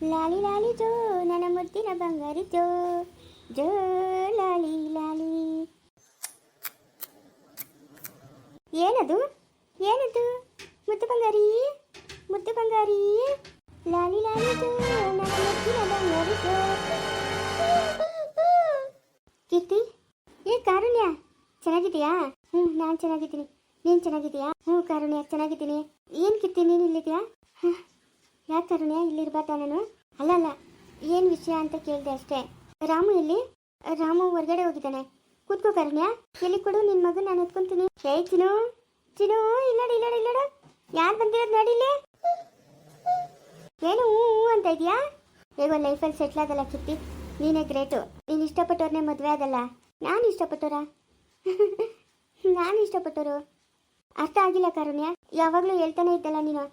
ಲಾಲಿ ಲಾಲಿ ಜೋ, ನನ್ನ ಮುದ್ದಿನ ಬಂಗಾರಿ ಜೋ ಜೋ ಲಾಲಿ ಲಾಲಿ. ಏನದು? ಏನದು? ಮುದ್ದು ಬಂಗಾರಿ? ಮುದ್ದು ಬಂಗಾರಿ? ಲಾಲಿ ಲಾಲಿ ಜೋ, ನನ್ನ ಮುದ್ದಿನ ಬಂಗಾರಿ ಜೋ. ಕೀರ್ತಿ, ಏ ಕಾರುಣ್ಯ ಚೆನ್ನಾಗಿದೆಯಾ ಹ್ಞೂ ನಾನು ಚೆನ್ನಾಗಿದ್ದೀನಿ. ನೀನು ಚೆನ್ನಾಗಿದೆಯಾ ಹ್ಞೂ ಕಾರುಣ್ಯ, ಚೆನ್ನಾಗಿದ್ದೀನಿ. ಏನು ಕೀರ್ತಿ, ನೀನು ಇಲ್ಲಿದ್ಯಾ? ಯಾಕೆ ತರುಣ್ಯ ಇಲ್ಲಿರ್ಬಾರ್ದ ನಾನು? ಅಲ್ಲ ಅಲ್ಲ. ಏನು ವಿಷಯ ಅಂತ ಕೇಳಿದೆ ಅಷ್ಟೇ. ರಾಮು ಇಲ್ಲಿ ರಾಮು ಹೊರಗಡೆ ಹೋಗಿದ್ದಾನೆ. ಕೂತ್ಕೋ ಕರುಣ್ಯ. ಎಲ್ಲಿ ಕೊಡು ನಿನ್ನ ಮಗನ ನಾನು ಎತ್ಕೊಂತೀನಿ. ಹೇ ಚಿನು ಚಿನು ಇಲ್ಲಡ ಇಲ್ಲಡ ಇಲ್ಲಡ ಯಾರು ಬಂದಿರೋದು ನೋಡಿ ಇಲ್ಲಿ. ಏನು, ಹ್ಞೂ ಅಂತ ಇದೆಯಾ? ಹೇಗೋ ಲೈಫಲ್ಲಿ ಸೆಟ್ಲ್ ಆಗಲ್ಲ ಕಿತ್ತಿ ನೀನೇ ಗ್ರೇಟು ನೀನು ಇಷ್ಟಪಟ್ಟವ್ರನ್ನೇ ಮದುವೆ ಆದಲ್ಲ. ನಾನು ಇಷ್ಟಪಟ್ಟೋರ? ನಾನು ಇಷ್ಟಪಟ್ಟವರು ಅರ್ಥ ಆಗಿಲ್ಲ ಕಾರುಣ್ಯ. ಯಾವಾಗಲೂ ಹೇಳ್ತಾನೆ ಇದ್ದಲ್ಲ ನೀನು.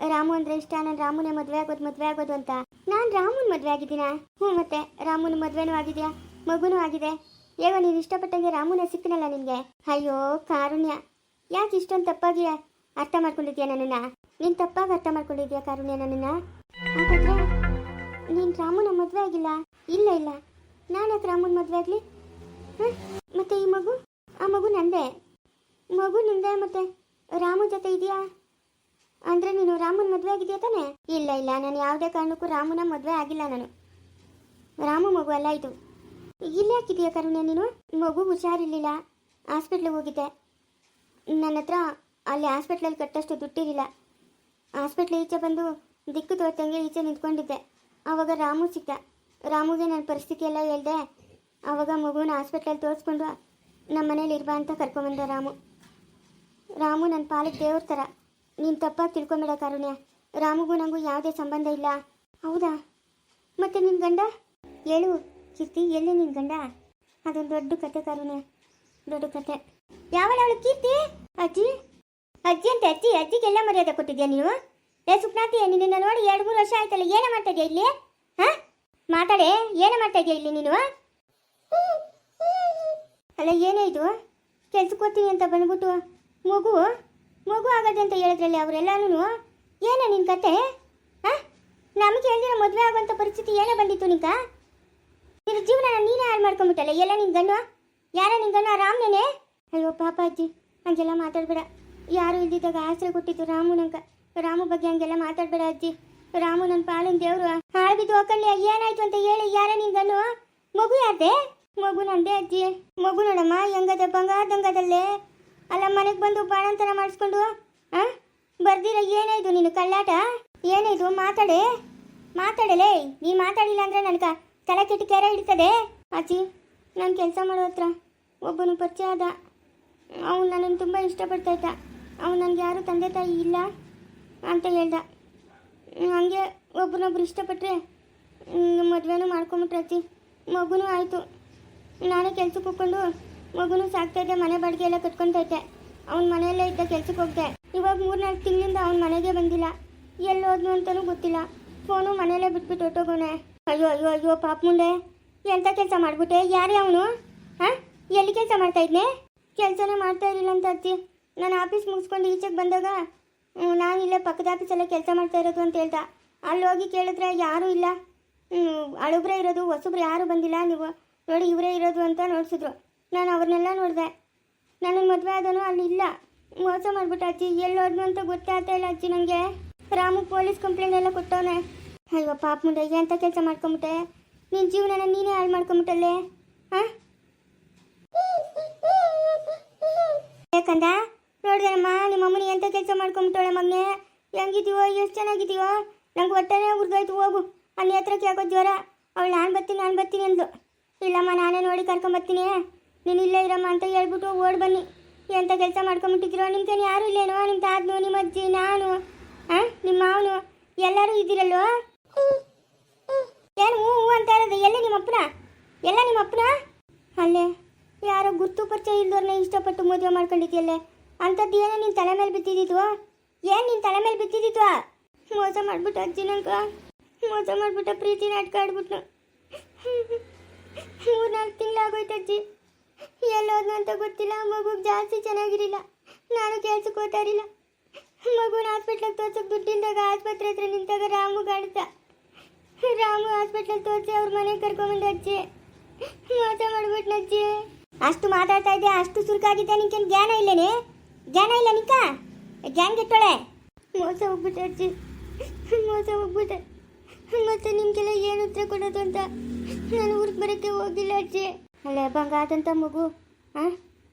ರಾಮು ಅಂದ್ರೆ ಇಷ್ಟ, ನಾನು ರಾಮುನೇ ಮದುವೆ ಆಗೋದು ಮದುವೆ ಆಗೋದು ಅಂತ. ನಾನು ರಾಮುನ ಮದುವೆ ಆಗಿದ್ದೀನಾ? ಹ್ಞೂ ಮತ್ತೆ, ರಾಮುನ ಮದುವೆನೂ ಆಗಿದೆಯಾ? ಮಗುನೂ ಆಗಿದೆ. ಹೇಗೋ ನೀನು ಇಷ್ಟಪಟ್ಟಂಗೆ ರಾಮುನೇ ಸಿಕ್ಕನಲ್ಲ ನಿನಗೆ? ಅಯ್ಯೋ, ಕಾರುಣ್ಯ. ಯಾಕೆ ಇಷ್ಟೊಂದು ತಪ್ಪಾಗಿ ಅರ್ಥ ಮಾಡ್ಕೊಂಡಿದ್ಯಾ ನನ್ನನ್ನು? ನೀನು ತಪ್ಪಾಗಿ ಅರ್ಥ ಮಾಡ್ಕೊಂಡಿದ್ಯಾ ಕಾರುಣ್ಯ ನನ್ನನ್ನು? ಹಾಗಾದರೆ ನೀನು ರಾಮುನ ಮದುವೆ ಆಗಿಲ್ಲ? ಇಲ್ಲ ಇಲ್ಲ. ನಾನು ಯಾಕೆ ರಾಮುನ ಮದುವೆ ಆಗಲಿ? ಮತ್ತೆ ಈ ಮಗು? ಆ ಮಗು ನಂದೇ. ಮಗು ನಿಂದೆ ಮತ್ತೆ ರಾಮು ಜೊತೆ ಇದೆಯಾ? ಅಂದ್ರೆ ನೀನು ರಾಮನ್ ಮದುವೆ ಆಗಿದೆಯಾ ತಾನೆ? ಇಲ್ಲ ಇಲ್ಲ, ನಾನು ಯಾವುದೇ ಕಾರಣಕ್ಕೂ ರಾಮನ ಮದುವೆ ಆಗಿಲ್ಲ ನಾನು. ರಾಮ ಮಗು ಅಲ್ಲ ಇದು. ಇಲ್ಲಿ ಹಾಕಿದೆಯಾ ಕರುಣೆ ನೀನು? ಮಗು ಹುಷಾರಿರ್ಲಿಲ್ಲ. ಹಾಸ್ಪಿಟ್ಲಿಗೆ ಹೋಗಿದ್ದೆ. ನನ್ನ ಹತ್ರ ಅಲ್ಲಿ ಹಾಸ್ಪಿಟ್ಲಲ್ಲಿ ಕಟ್ಟಷ್ಟು ದುಡ್ಡಿರಲಿಲ್ಲ. ಹಾಸ್ಪಿಟ್ಲ್ ಈಚೆ ಬಂದು ದಿಕ್ಕು ತೋರ್ತಂಗೆ ಈಚೆ ನಿಂತ್ಕೊಂಡಿದ್ದೆ. ಆವಾಗ ರಾಮು ಸಿಕ್ಕ ರಾಮುಗೆ ನನ್ನ ಪರಿಸ್ಥಿತಿ ಎಲ್ಲ ಹೇಳ್ದೆ. ಆವಾಗ ಮಗುನ ಹಾಸ್ಪಿಟ್ಲಲ್ಲಿ ತೋರಿಸ್ಕೊಂಡು ನಮ್ಮ ಮನೇಲಿ ಇರ್ಬಾ ಅಂತ ಕರ್ಕೊಂಬಂದ ರಾಮು. ರಾಮು ನನ್ನ ಪಾಲಿಗೆ ದೇವ್ರ ಥರ. ನೀನು ತಪ್ಪಾಗಿ ತಿಳ್ಕೊಂಬೇಡ ಕಾರುಣ್ಯ. ರಾಮುಗೂ ನಂಗೂ ಯಾವುದೇ ಸಂಬಂಧ ಇಲ್ಲ. ಹೌದಾ? ಮತ್ತೆ ನಿನ್ನ ಗಂಡ? ಹೇಳು, ಕೀರ್ತಿ, ಎಲ್ಲಿ ನಿನ್ನ ಗಂಡ? ಅದೊಂದು ದೊಡ್ಡ ಕತೆ ಕಾರುಣ್ಯ. ದೊಡ್ಡ ಕತೆ. ಯಾವಳ ಕೀರ್ತಿ? ಅಜ್ಜಿ? ಅಜ್ಜಿ ಅಂತ ಅಜ್ಜಿ ಅಜ್ಜಿಗೆಲ್ಲ ಮರ್ಯಾದೆ ಕೊಟ್ಟಿದ್ಯಾ ನೀವು? ಏ ಸುಪ್ನಾತಿ ನಿನ್ನ ನೋಡಿ ಎರಡು ಮೂರು ವರ್ಷ ಆಯ್ತಲ್ಲ, ಏನೇ ಮಾಡ್ತಾ ಇದೆಯಾ ಇಲ್ಲಿ? ಹಾ? ಮಾತಾಡೆ, ಏನೇ ಮಾಡ್ತಾ ಇದೆಯಾ ಇಲ್ಲಿ ನೀನು? ಅಲ್ಲ, ಏನೇ ಇದು? ಕೆಲ್ಸಕ್ಕೆ ಹೋಗ್ತೀನಿ ಅಂತ ಬಂದ್ಬಿಟ್ಟು ಮಗು? ಮಗು ಆಗದೆ ಅಂತ ಹೇಳಿದ್ರಲ್ಲಿ ಅವರೆಲ್ಲನೂ ಏನೇ ನಿನ್ನ ಕತೆ? ಹಾಂ? ನಮಗೆ ಹೇಳ್ದಿರೋ ಮದುವೆ ಆಗುವಂಥ ಪರಿಸ್ಥಿತಿ ಏನೇ ಬಂದಿತ್ತು ನಿಂಕ ನಿನ್ನ ಜೀವನ ನೀನೇ ಹಾಳು ಮಾಡ್ಕೊಂಬಿಟ್ಟಲ್ಲ ಎಲ್ಲ ನಿನ್ನ ಗಂಡು? ಯಾರ ನಿನ್ನ ಗಂಡು? ಅಯ್ಯೋ ಪಾಪ ಅಜ್ಜಿ ಹಂಗೆಲ್ಲ ಮಾತಾಡಬೇಡ. ಯಾರು ಇಲ್ದಿದ್ದಾಗ ಆಸರೆ ಕೊಟ್ಟಿದ್ದು ರಾಮು ನಂಗೆ. ರಾಮು ಬಗ್ಗೆ ಹಂಗೆಲ್ಲ ಮಾತಾಡಬೇಡ ಅಜ್ಜಿ. ರಾಮು ನನ್ನ ಪಾಲಿನ ದೇವರು. ಹಾಳು ಬಿದ್ದು ಹೋಗಲ್ಲಿ ಏನಾಯ್ತು ಅಂತ ಹೇಳಿ, ಯಾರ ನಿನ್ನ ಗಂಡು? ಮಗು ಯಾರ್ದೆ? ಮಗು ನಂದೇ ಅಜ್ಜಿ. ಮಗು ನೋಡಮ್ಮ, ಹೆಂಗದೆ ಬಂಗಾರದಂಗದಲ್ಲೇ. ಅಲ್ಲ, ಮನೆಗೆ ಬಂದು ಬಾಣಂತನ ಮಾಡಿಸ್ಕೊಂಡು ಹಾಂ ಬರ್ದಿರ ಏನಾಯ್ತು ನೀನು ಕಳ್ಳಾಟ? ಏನಾಯ್ತು ಮಾತಾಡೆ. ಮಾತಾಡಲೇ? ನೀ ಮಾತಾಡಿಲ್ಲ ಅಂದ್ರೆ ನನಗೆ ತಲೆ ಕೆಟ್ಟ ಕೆರೆ ಹಿಡಿತದೆ. ಅಜ್ಜಿ ನಾನು ಕೆಲಸ ಮಾಡೋ ಹತ್ರ ಒಬ್ಬನು ಪರಿಚಯ ಆದ. ಅವನು ನನ್ನನ್ನು ತುಂಬ ಇಷ್ಟಪಡ್ತಾ ಇದ್ದ. ಅವನು ನನಗೆ ಯಾರು ತಂದೆ ತಾಯಿ ಇಲ್ಲ ಅಂತ ಹೇಳ್ದ. ಹಂಗೆ ಒಬ್ಬನೊಬ್ರು ಇಷ್ಟಪಟ್ಟರೆ ಮದುವೆನೂ ಮಾಡ್ಕೊಂಬಿಟ್ರೆ ಅಜ್ಜಿ ಮಗುನೂ ಆಯಿತು. ನಾನೇ ಕೆಲ್ಸಕ್ಕೆ ಹೋಗ್ಕೊಂಡು ಮಗುನೂ ಸಾಕ್ತೈತೆ ಮನೆ ಬಾಡಿಗೆ ಎಲ್ಲ ಕಟ್ಕೊತೈತೆ ಅವ್ನ ಮನೆಯಲ್ಲೇ ಇದ್ದ ಕೆಲ್ಸಕ್ಕೆ ಹೋಗ್ತೆ ಇವಾಗ ಮೂರ್ನಾಲ್ಕು ತಿಂಗಳಿಂದ ಅವ್ನ ಮನೆಗೆ ಬಂದಿಲ್ಲ. ಎಲ್ಲಿ ಹೋದ್ನು ಅಂತಲೂ ಗೊತ್ತಿಲ್ಲ. ಫೋನು ಮನೆಯಲ್ಲೇ ಬಿಟ್ಬಿಟ್ಟು ಹೊಟ್ಟೋಗೋಣೆ ಅಯ್ಯೋ ಅಯ್ಯೋ ಅಯ್ಯೋ, ಪಾಪ ಮುಂದೆ. ಎಂಥ ಕೆಲಸ ಮಾಡಿಬಿಟ್ಟೆ? ಯಾರೇ ಅವನು? ಹಾಂ? ಎಲ್ಲಿ ಕೆಲಸ ಮಾಡ್ತಾ ಇದ್ನೆ? ಕೆಲಸನೇ ಮಾಡ್ತಾ ಇರಲಿಲ್ಲ ಅಂತ ಅತ್ತಿ ನಾನು ಆಫೀಸ್ ಮುಗಿಸ್ಕೊಂಡು ಈಚೆಗೆ ಬಂದಾಗ ನಾನು ಇಲ್ಲೇ ಪಕ್ಕದ ಆಫೀಸಲ್ಲೇ ಕೆಲಸ ಮಾಡ್ತಾ ಇರೋದು ಅಂತ ಹೇಳ್ದ. ಅಲ್ಲಿ ಹೋಗಿ ಕೇಳಿದ್ರೆ ಯಾರೂ ಇಲ್ಲ. ಅಳುಬ್ರೆ ಇರೋದು, ಹೊಸಬ್ರು ಯಾರೂ ಬಂದಿಲ್ಲ. ನೀವು ನೋಡಿ, ಇವರೇ ಇರೋದು ಅಂತ ನೋಡ್ಸಿದ್ರು. ನಾನು ಅವ್ರನ್ನೆಲ್ಲ ನೋಡಿದೆ. ನನಗೆ ಮದುವೆ ಆದನು ಅಲ್ಲಿ ಇಲ್ಲ. ಮೋಸ ಮಾಡ್ಬಿಟ್ಟು ಅಜ್ಜಿ. ಎಲ್ಲಿ ಹೋದ್ನು ಅಂತ ಗೊತ್ತೇ ಆಗ್ತಾ ಇಲ್ಲ ಅಜ್ಜಿ ನನಗೆ ರಾಮು ಪೊಲೀಸ್ ಕಂಪ್ಲೇಂಟ್ ಎಲ್ಲ ಕೊಟ್ಟವನೆ. ಅಯ್ಯೋ ಪಾಪ ಮುಂದೆ ಅಂತ ಕೆಲಸ ಮಾಡ್ಕೊಂಬಿಟ್ಟೆ? ನಿನ್ನ ಜೀವನನ ನೀನೇ ಹಾಳು ಮಾಡ್ಕೊಂಬಿಟ್ಟಲ್ಲೇ? ಹಾಂ ಯಾಕಂದ ನೋಡಿದನಮ್ಮ, ನಿಮ್ಮ ಅಮ್ಮನಿಗೆ ಎಂಥ ಕೆಲಸ ಮಾಡ್ಕೊಂಬಿಟ್ಟವಳೆ ಮಮ್ಮಿ ಹೆಂಗಿದೀವೋ ಎಷ್ಟು ಚೆನ್ನಾಗಿದೀವೋ ನಂಗೆ ಒಟ್ಟನೇ ಉರ್ದೋಯ್ತು, ಹೋಗು. ಅಲ್ಲಿ ಹತ್ರಕ್ಕೆ ಯಾಕೋ ಜ್ವರ. ಅವಳು ನಾನು ಬರ್ತೀನಿ ನಾನು ಬರ್ತೀನಿ ಅಂದ್ಲು. ಇಲ್ಲಮ್ಮ, ನಾನೇ ನೋಡಿ ಕರ್ಕೊಂಬರ್ತೀನಿ. ನೀನು ಇಲ್ಲೇ ಇರಮ್ಮ ಅಂತ ಹೇಳ್ಬಿಟ್ಟು ಓಡ್ ಬನ್ನಿ. ಎಂಥ ಕೆಲಸ ಮಾಡ್ಕೊಂಬಿಟ್ಟಿದ್ದೀರೋ? ನಿಮ್ಗೇನು ಯಾರು ಇಲ್ಲೇನೋ? ನಿಮ್ಮ ತಾತನು, ನಿಮ್ಮ ಅಜ್ಜಿ, ನಾನು ಹಾಂ ನಿಮ್ಮ ಮಾವನು, ಎಲ್ಲರೂ ಇದ್ದೀರಲ್ವೋ ಏನು ಹ್ಞೂ ಹ್ಞೂ ಅಂತ ಇರೋದು ಎಲ್ಲ ನಿಮ್ಮ ಅಪ್ಪನ? ಎಲ್ಲ ನಿಮ್ಮ ಅಪ್ಪನ? ಅಲ್ಲೇ. ಯಾರೋ ಗುರ್ತು ಪರಿಚಯ ಇಲ್ದವ್ರನ್ನ ಇಷ್ಟಪಟ್ಟು ಮದುವೆ ಮಾಡ್ಕೊಂಡಿದ್ಯಲ್ಲೇ. ಅಂಥದ್ದು ಏನೋ ನಿನ್ನ ತಲೆ ಮೇಲೆ ಬಿದ್ದಿದ್ದಿತ್ತು ಏನು ನಿನ್ನ ತಲೆ ಮೇಲೆ ಬಿದ್ದಿದ್ದಿತ್ತು ಮೋಸ ಮಾಡಿಬಿಟ್ಟು ಅಜ್ಜಿ ನಂಗ. ಮೋಸ ಮಾಡಿಬಿಟ್ಟ ಪ್ರೀತಿ ಅಟ್ಕಾಡ್ಬಿಟ್ಟು ಮೂರು ನಾಲ್ಕು ತಿಂಗಳಾಗೋಯ್ತು ಅಜ್ಜಿ. ಅಂತ ಗೊತ್ತಿಲ್ಲ ಮಗುಗೆ ಜಾಸ್ತಿ ಚೆನ್ನಾಗಿರಲಿಲ್ಲ. ನಾನು ಕೆಲ್ಸಕ್ಕೆ ಹೋಗ್ತಾ ಇರಲಿಲ್ಲ. ಮಗುನ ಹಾಸ್ಪಿಟ್ಲಿಗೆ ತೋರ್ಸೋಕೆ ದುಡ್ಡಿಂದಾಗ ಆಸ್ಪತ್ರೆ ಹತ್ರ ನಿಂತಾಗ ರಾಮು ಕಾಡ್ತ ರಾಮು ಹಾಸ್ಪಿಟ್ಲಿಗೆ ತೋರಿಸಿ ಅವ್ರ ಮನೆಗೆ ಕರ್ಕೊಂಬಂದು ಅಜ್ಜಿ. ಮೋಸ ಮಾಡ್ಬಿಟ್ನ ಅಜ್ಜಿ ಅಷ್ಟು ಮಾತಾಡ್ತಾ ಇದ್ದೆ ಅಷ್ಟು ಸುರುಕಾಗಿದ್ದೆ ನಿಂಕೇನು ಜ್ಞಾನ ಇಲ್ಲೇನೆ? ಜ್ಞಾನ ಇಲ್ಲ ನಿಂಕ ಜ್ಞಾನ ಕೆಟ್ಟೋಳೆ? ಮೋಸ ಹೋಗ್ಬಿಟ್ಟೆ ಅಜ್ಜಿ. ಮೋಸ ಹೋಗ್ಬಿಟ್ಟೆ. ಮತ್ತೆ ಏನು ಉತ್ತರ ಕೊಡೋದು ಅಂತ? ನಾನು ಊರಿಗೆ ಬರೋಕ್ಕೆ ಹೋಗಿಲ್ಲ ಅಜ್ಜಿ. ಅಲ್ಲೇ ಬಂಗಾದಂಥ ಮಗು. ಆ?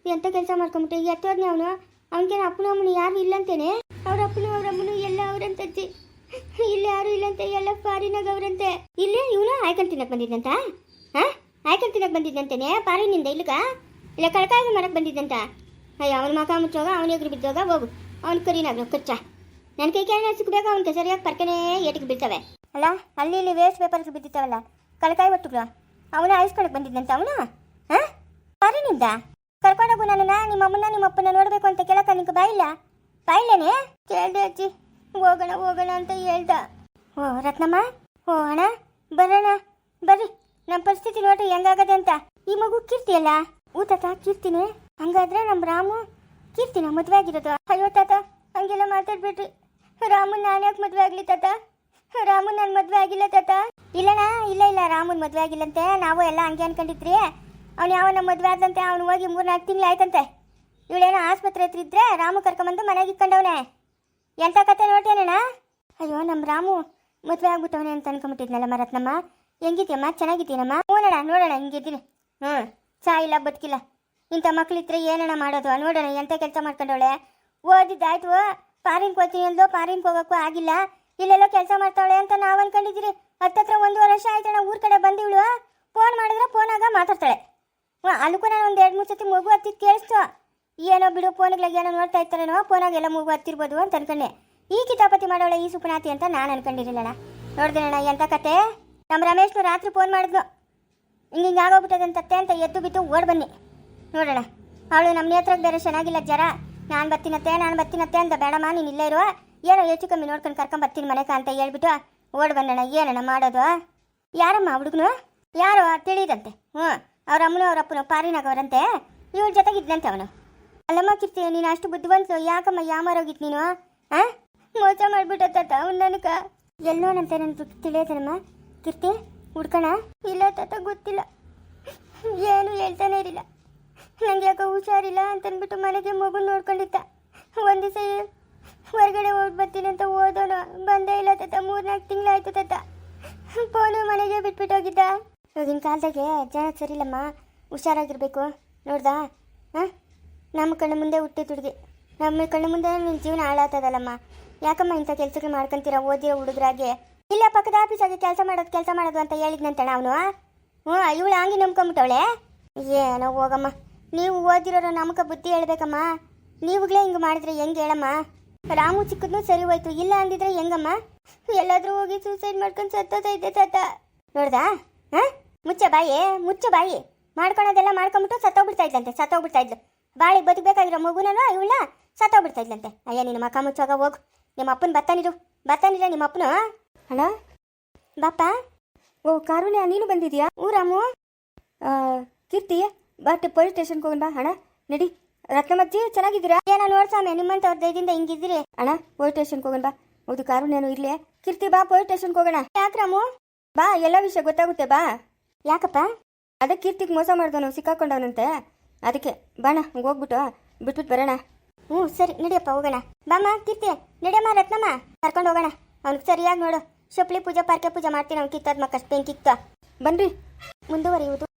ಎಂತ ಕೆಲಸ ಮಾಡ್ಕೊಂಬಿಟ್ಟೆ? ಎತ್ತೋದ್ನೆ ಅವನು? ಅವನಿಗೇನು ಅಪ್ಪನ ಅಮ್ಮನು ಯಾರು ಇಲ್ಲಂತೇನೆ? ಅವ್ರ ಅಪ್ಪನು ಅವ್ರ ಅಮ್ಮನು ಎಲ್ಲ ಅವರಂತಜ್ಜಿ ಇಲ್ಲಿ ಯಾರು ಇಲ್ಲಂತೆ ಎಲ್ಲ ಫಾರಿನಾಗ ಅವರಂತೆ. ಇಲ್ಲ ಇವನು ಆಯ್ಕೊಂಡು ತಿನ್ನಕ್ ಬಂದಿದ್ದಂತ ಹಾ ಆಯ್ಕೊಂಡು ತಿನ್ನಕ್ ಬಂದಿದ್ದಂತೇನೆ ಫಾರಿನಿಂದ ಇಲ್ಲಕ ಇಲ್ಲ ಕಳ್ಕಾಯಿ ಮರಕ್ಕೆ ಬಂದಿದ್ದಂತ ಅಯ್ಯ ಅವನ ಮಕ ಮುಚ್ಚೋಗ ಅವನ ಎದುರು ಬಿದ್ದೋಗ ಹೋಗು. ಅವ್ನ ಕರಿನಾಗ ಕಚ್ಚ. ನನ್ನ ಕೈ ಕೆಳಗೆ ಸಿಕ್ಬೇಕು ಅವ್ನಿಗೆ ಸರಿಯಾಗಿ ಪರ್ಕನೇ ಏಟಿಗೆ ಬೀಳ್ತವೆ. ಅಲ್ಲ ಅಲ್ಲಿ ಇಲ್ಲಿ ವೇಸ್ಟ್ ಪೇಪರ್ಸ್ ಬಿದ್ದಿತ್ತವಲ್ಲ ಕಳ್ಕಾಯಿ ಒಟ್ಟುಗಳು ಅವನ ಆಯ್ಸ್ಕೊಳಕ್ ಬಂದಿದ್ದಂತ ಅವನು? ಹಾಂ ಫಾರಿನಿಂದ ಕರ್ಕೊಂಡೋಗು ನನ್ನನ್ನ, ನಿಮ್ಮ ಅಮ್ಮನ ನಿಮ್ಮ ಅಪ್ಪನ ನೋಡಬೇಕು ಅಂತ ಕೇಳಕ್ಕ ನಿಂಗೆ ಬಾಯಿಲ್ಲ ಬಾಯಿಲ್ಲೇನೆ ಕೇಳ್ದೆ ಅಜ್ಜಿ. ಹೋಗೋಣ ಹೋಗೋಣ ಅಂತ ಹೇಳ್ದ. ಓ, ರತ್ನಮ್ಮ? ಓ, ಅಣ್ಣ, ಬರೋಣ. ಬರ್ರಿ. ನಮ್ಮ ಪರಿಸ್ಥಿತಿ ನೋಡ್ರಿ, ಹೆಂಗಾಗದೆ ಅಂತ. ಈ ಮಗು ಕೀರ್ತಿ ಅಲ್ಲ? ಊ ತಾತ, ಕೀರ್ತಿನೇ? ಹಂಗಾದ್ರೆ ನಮ್ಮ ರಾಮು ಕೀರ್ತಿನ ಮದುವೆ ಆಗಿರೋದು. ಅಯ್ಯೋ, ತಾತ, ಹಂಗೆಲ್ಲ ಮಾತಾಡ್ಬಿಟ್ರಿ ರಾಮನ್ ನಾನು ಯಾಕೆ ಮದುವೆ ಆಗ್ಲಿ, ತಾತ? ರಾಮನ್ ನಾನು ಮದುವೆ ಆಗಿಲ್ಲ, ತಾತ? ಇಲ್ಲಣ್ಣ, ಇಲ್ಲ ಇಲ್ಲ, ರಾಮನ್ ಮದುವೆ ಆಗಿಲ್ಲಂತೆ. ನಾವು ಎಲ್ಲ ಹಂಗೆ ಅನ್ಕೊಂಡಿದ್ರಿ. ಅವ್ನು ಯಾವನ ಮದುವೆ ಆದಂತೆ ಅವನು ಹೋಗಿ ಮೂರ್ನಾಲ್ಕು ತಿಂಗಳು ಆಯ್ತಂತೆ. ಇವಳೇನೋ ಆಸ್ಪತ್ರೆ ಹತ್ರ ಇದ್ರೆ ರಾಮು ಕರ್ಕೊಂಬಂದು ಮನೆಗೆ ಇಕ್ಕೊಂಡವನೆ. ಎಂತ ಕತೆ ನೋಡ್ತೇನಣ್ಣ ಅಯ್ಯೋ ನಮ್ಮ ರಾಮು ಮದುವೆ ಆಗ್ಬಿಟ್ಟವನೇ ಅಂತ ಅನ್ಕೊಂಬಿಟ್ಟಿದ್ನಲ್ಲ ಮರತ್ನಮ್ಮ ಹೆಂಗಿದ್ಯಮ್ಮ? ಚೆನ್ನಾಗಿದ್ದೀನಮ್ಮ? ನೋಡೋಣ ನೋಡೋಣ, ಹಿಂಗಿದ್ದೀನಿ. ಹ್ಞೂ ಚಾ ಇಲ್ಲ, ಬದುಕಿಲ್ಲ. ಇಂಥ ಮಕ್ಳಿದ್ರೆ ಏನಣ್ಣ ಮಾಡೋದು? ನೋಡೋಣ, ಎಂತ ಕೆಲಸ ಮಾಡ್ಕೊಂಡವಳೆ? ಓದಿದ್ದಾಯ್ತು. ಪಾರಿನ್ಗೆ ಹೋಗ್ತೀನಿ ಅಂದೋ ಪಾರಿನ್ಗೆ ಹೋಗೋಕ್ಕೂ ಆಗಿಲ್ಲ. ಇಲ್ಲೆಲ್ಲೋ ಕೆಲಸ ಮಾಡ್ತಾವಳೆ ಅಂತ ನಾವು ಅನ್ಕೊಂಡಿದ್ದೀರಿ. ಹತ್ತತ್ರ ಒಂದೂವರೆ ವರ್ಷ ಆಯ್ತಣ್ಣ, ಊರ ಕಡೆ ಬಂದಿವಳು. ಫೋನ್ ಮಾಡಿದ್ರೆ ಫೋನಾಗ ಮಾತಾಡ್ತಾಳೆ. ಕೂಡ ನಾನು ಒಂದು ಎರಡು ಮೂರು ಸತಿ ಮಗು ಹತ್ತಿದ್ ಕೇಳಿಸ್ತು. ಏನೋ ಬಿಡು ಫೋನ್ಗಳಿಗೆ ಏನೋ ನೋಡ್ತಾ ಇರ್ತಾರೇನೋ ಫೋನಾಗ ಎಲ್ಲ ಮಗು ಹತ್ತಿರ್ಬೋದು ಅಂತ ಅನ್ಕೊಂಡೆ. ಈ ಕಿತಾಪತಿ ಮಾಡೋಳೆ ಈ ಸುಪನಾತಿ ಅಂತ ನಾನು ಅನ್ಕೊಂಡಿರಲಿಲ್ಲಣ್ಣ ನೋಡ್ದೇನಣ್ಣ ಎಂಥ ಕತೆ? ನಮ್ಮ ರಮೇಶ್ನು ರಾತ್ರಿ ಫೋನ್ ಮಾಡಿದ್ನು ಹಿಂಗೆ ಹಿಂಗೆ ಆಗೋಗ್ಬಿಟ್ಟದಂತತ್ತೆ ಅಂತ ಎದ್ದು ಬಿತ್ತು ಓಡ್ ಬನ್ನಿ. ನೋಡೋಣ ಅವಳು ನಮ್ಮ ನೇತ್ರ ಬೇರೆ ಚೆನ್ನಾಗಿಲ್ಲ ಜರ. ನಾನು ಬರ್ತೀನತ್ತೆ ನಾನು ಬರ್ತೀನತ್ತೆ ಅಂತ ಬೇಡಮ್ಮ, ನೀನು ಇಲ್ಲೇ ಇರುವ ಏನೋ ಹೆಚ್ಚು ಕಮ್ಮಿ ನೋಡ್ಕೊಂಡು ಕರ್ಕೊಂಡು ಬರ್ತೀನಿ ಮನೆಗೆ ಅಂತ ಹೇಳ್ಬಿಟ್ಟು ಓಡ್ ಬಂದಣ್ಣ. ಏನಣ್ಣ ಮಾಡೋದು? ಯಾರಮ್ಮ ಹುಡುಗನು? ಯಾರು ತಿಳಿದಂತೆ. ಹ್ಞೂ ಅವ್ರ ಅಮ್ಮನೂ ಅವ್ರ ಅಪ್ಪನೋ ಪಾರಿನಾಗವ್ರಂತೆ. ಇವಳ ಜೊತೆಗಿದ್ನಂತೆ ಅವನು. ಅಲ್ಲಮ್ಮ ಕಿರ್ತಿ, ನೀನು ಅಷ್ಟು ಬುದ್ಧಿವಂತು ಯಾಕಮ್ಮ ಯಾಮಾರೋಗಿತ್ತು ನೀನು? ಆ? ಮೋಸ ಮಾಡ್ಬಿಟ್ಟ ತಾತ ಅವ್ನು ನನಗ. ಎಲ್ಲೋನಂತೆ ನನಗೆ ತಿಳಿಯೋದನಮ್ಮ? ಕೀರ್ತಿ, ಹುಡ್ಕಣ? ಇಲ್ಲ ತಾತ ಗೊತ್ತಿಲ್ಲ. ಏನು ಹೇಳ್ತಾನೆ ಇರಲಿಲ್ಲ. ನಂಗೆ ಯಾಕೋ ಹುಷಾರಿಲ್ಲ ಅಂತನ್ಬಿಟ್ಟು ಮನೆಗೆ ಮಗು ನೋಡ್ಕೊಂಡಿದ್ದ. ಒಂದು ದಿವಸ ಹೊರಗಡೆ ಹೋಗಿ ಬರ್ತೀನಿ ಅಂತ ಓದೋಣ ಬಂದೇ ಇಲ್ಲ ತಾತ ಮೂರ್ನಾಲ್ಕು ತಿಂಗಳಾಯ್ತು ತಾತ. ಫೋನು ಮನೆಗೆ ಬಿಟ್ಬಿಟ್ಟು ಹೋಗಿದ್ದ ಇವಾಗಿನ ಕಾಲದಾಗೆ ಜನ ಸರಿಯಿಲ್ಲಮ್ಮ. ಹುಷಾರಾಗಿರ್ಬೇಕು. ನೋಡ್ದಾ? ಹಾಂ? ನಮ್ಮ ಕಣ್ಣು ಮುಂದೆ ಹುಟ್ಟಿ ತುಡ್ದು ನಮ್ಮ ಕಣ್ಣು ಮುಂದೆ ನಿನ್ನ ಜೀವನ ಹಾಳಾಗ್ತದಲ್ಲಮ್ಮ. ಯಾಕಮ್ಮ ಇಂಥ ಕೆಲಸಗಳು ಮಾಡ್ಕೊಂತೀರ? ಓದಿರೋ ಹುಡುಗರಾಗೆ. ಇಲ್ಲ, ಪಕ್ಕದ ಆಫೀಸಾಗೆ ಕೆಲಸ ಮಾಡೋದು ಕೆಲಸ ಮಾಡೋದು ಅಂತ ಹೇಳಿದ್ನಂತಣ ಅವನು. ಹ್ಞೂ, ಇವಳು ಹಂಗೆ ನಂಬ್ಕೊಂಬಿಟ್ಟವಳೆ. ಏನೋ ಹೋಗಮ್ಮ. ನೀವು ಓದಿರೋರು ನಮ್ಗೆ ಬುದ್ಧಿ ಹೇಳ್ಬೇಕಮ್ಮ. ನೀವುಗಳೇ ಹಿಂಗೆ ಮಾಡಿದ್ರೆ ಹೆಂಗೆ ಹೇಳಮ್ಮ? ರಾಮು ಚಿಕ್ಕದ್ನು ಸರಿ ಹೋಯ್ತು. ಇಲ್ಲ ಅಂದಿದ್ರೆ ಹೆಂಗಮ್ಮ? ಎಲ್ಲಾದರೂ ಹೋಗಿ ಸೂಸೈಡ್ ಮಾಡ್ಕೊಂಡು ಸತ್ತೋದೈತೆ ತಾತ. ನೋಡ್ದಾ? ಹಾಂ ಮುಚ್ಚ ಬಾಯಿ ಮುಚ್ಚ ಬಾಯಿ. ಮಾಡ್ಕೊಳೋದೆಲ್ಲ ಮಾಡ್ಕೊಂಬಿಟ್ಟು ಸತ್ತೋಗ್ಬಿಡ್ತಾ ಇದ್ಲಂತೆ ಸತ್ತೋಗ್ಬಿಡ್ತಾ ಇದ್ಲು. ಬಾಳಿ ಬದುಕಬೇಕಾಗಿರೋ ಮಗುನಲ್ಲ ಇವಳ? ಸತ್ತೋಗ್ಬಿಡ್ತಾ ಇದ್ಲಂತೆ. ಅಯ್ಯ ನಿನ್ನ ಮಕ್ಕ ಮುಚ್ಚೋಗ ಹೋಗು. ನಿಮ್ಮ ಅಪ್ಪನ ಬತ್ತಾನಿರು ಬತ್ತಾನಿರ ನಿಮ್ಮ ಅಪ್ಪನು. ಅಣ್ಣ ಬಾಪ ಓ ಕಾರುಣ್ಯ ನೀನು ಬಂದಿದ್ಯಾ ಊರಾಮು ಕೀರ್ತಿ ಬಟ್ ಪೊಲೀಸ್ ಸ್ಟೇಷನ್ಗೆ ಹೋಗೋಣ ಅಣ್ಣ. ನಡಿ. ರತ್ನಮಜ್ಜಿ ಚೆನ್ನಾಗಿದ್ದೀರಾ? ಏನೋ ನೋಡ್ಸಾಮೆ ನಿಮ್ಮಂತವ್ರ ದಯದಿಂದ ಹಿಂಗಿದ್ದೀರಿ. ಅಣ್ಣ ಪೊಲೀಸ್ ಸ್ಟೇಷನ್ಗೆ ಹೋಗೋಣ ಬಾ. ಹೌದು ಕಾರುಣ್ಯನು ಇರ್ಲಿ. ಕೀರ್ತಿ ಬಾ ಪೊಲೀಸ್ ಸ್ಟೇಷನ್ಗೆ ಹೋಗೋಣ. ಯಾಕ್ರಾಮು ಬಾ, ಎಲ್ಲ ವಿಷಯ ಗೊತ್ತಾಗುತ್ತೆ, ಬಾ. ಯಾಕಪ್ಪ? ಅದೇ ಕೀರ್ತಿಗೆ ಮೋಸ ಮಾಡ್ದವನು, ಸಿಕ್ಕಾಕೊಂಡವನಂತೆ. ಅದಕ್ಕೆ, ಬಾಣ ಹೋಗ್ಬಿಟ್ಟು ಬಿಟ್ಬಿಟ್ಟು ಬರೋಣ. ಹ್ಞೂ ಸರಿ, ನಡಿಯಪ್ಪ, ಹೋಗೋಣ. ಬಾಮ್ಮ, ಕೀರ್ತಿ, ನಡಿಯಮ್ಮ, ರತ್ನಮ್ಮ. ಕರ್ಕೊಂಡು ಹೋಗೋಣ. ಅವ್ನಿಗೆ ಸರಿಯಾಗಿ ನೋಡು. ಶುಪ್ಲಿ ಪೂಜೆ, ಪಾರ್ಕೆ ಪೂಜೆ ಮಾಡ್ತೀನಿ, ಅವ್ನು ಕಿತ್ತದ ಮಕ್ಕಷ್ಟು ಬೆಂಕಿತ್ತ ಬನ್ರಿ. ಮುಂದುವರಿಯುವುದು.